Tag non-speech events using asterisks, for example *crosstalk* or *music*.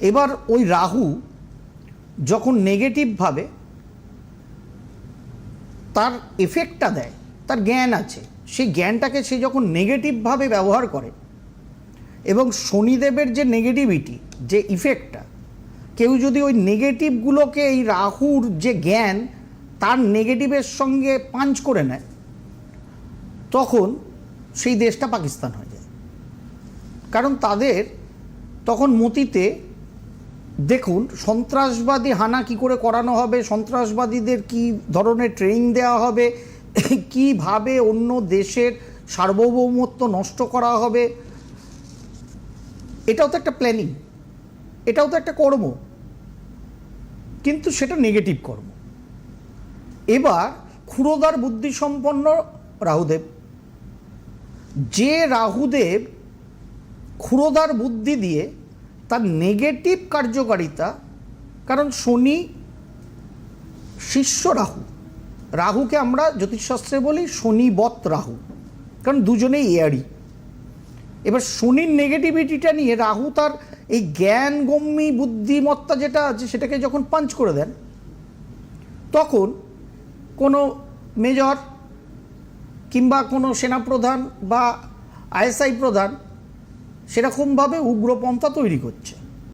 এবার ওই রাহু যখন নেগেটিভভাবে তার এফেক্টটা দেয়, তার জ্ঞান আছে। সেই জ্ঞানটাকে সে যখন নেগেটিভভাবে ব্যবহার করে, এবং শনিদেবের যে নেগেটিভিটি যে ইফেক্টটা কেউ যদি ওই নেগেটিভগুলোকে এই রাহুর যে জ্ঞান, তার নেগেটিভের সঙ্গে পাঞ্চ করে নেয়, তখন সেই দেশটা পাকিস্তান হয়ে যায়। কারণ তাদের তখন মতিতে দেখুন, সন্ত্রাসবাদী হানা কি করে করানো হবে? সন্ত্রাসবাদীদের কি ধরনের ট্রেনিং দেওয়া হবে? *laughs* কীভাবে অন্য দেশের সার্বভৌমত্ব নষ্ট করা হবে? এটাও তো একটা প্ল্যানিং এটাও তো একটা কর্ম। কিন্তু সেটা নেগেটিভ কর্ম। এবার ক্ষুরোদার বুদ্ধিসম্পন্ন রাহুদেব। যে রাহুদেব ক্ষুরোদার বুদ্ধি দিয়ে তার নেগেটিভ কার্যকারিতা, কারণ শনি শিষ্য রাহু। রাহুকে আমরা জ্যোতিষশাস্ত্রে বলি শনিবৎ রাহু, কারণ দুজনেই এয়ারি এবার শনির নেগেটিভিটিটা নিয়ে রাহু তার এই জ্ঞানগম্যী বুদ্ধিমত্তা যেটা আছে সেটাকে যখন পাঞ্চ করে দেন, তখন কোনো মেজর কিংবা কোনো সেনাপ্রধান বা আইএসআই প্রধান সেরকমভাবে উগ্রপন্থা তৈরি করছে।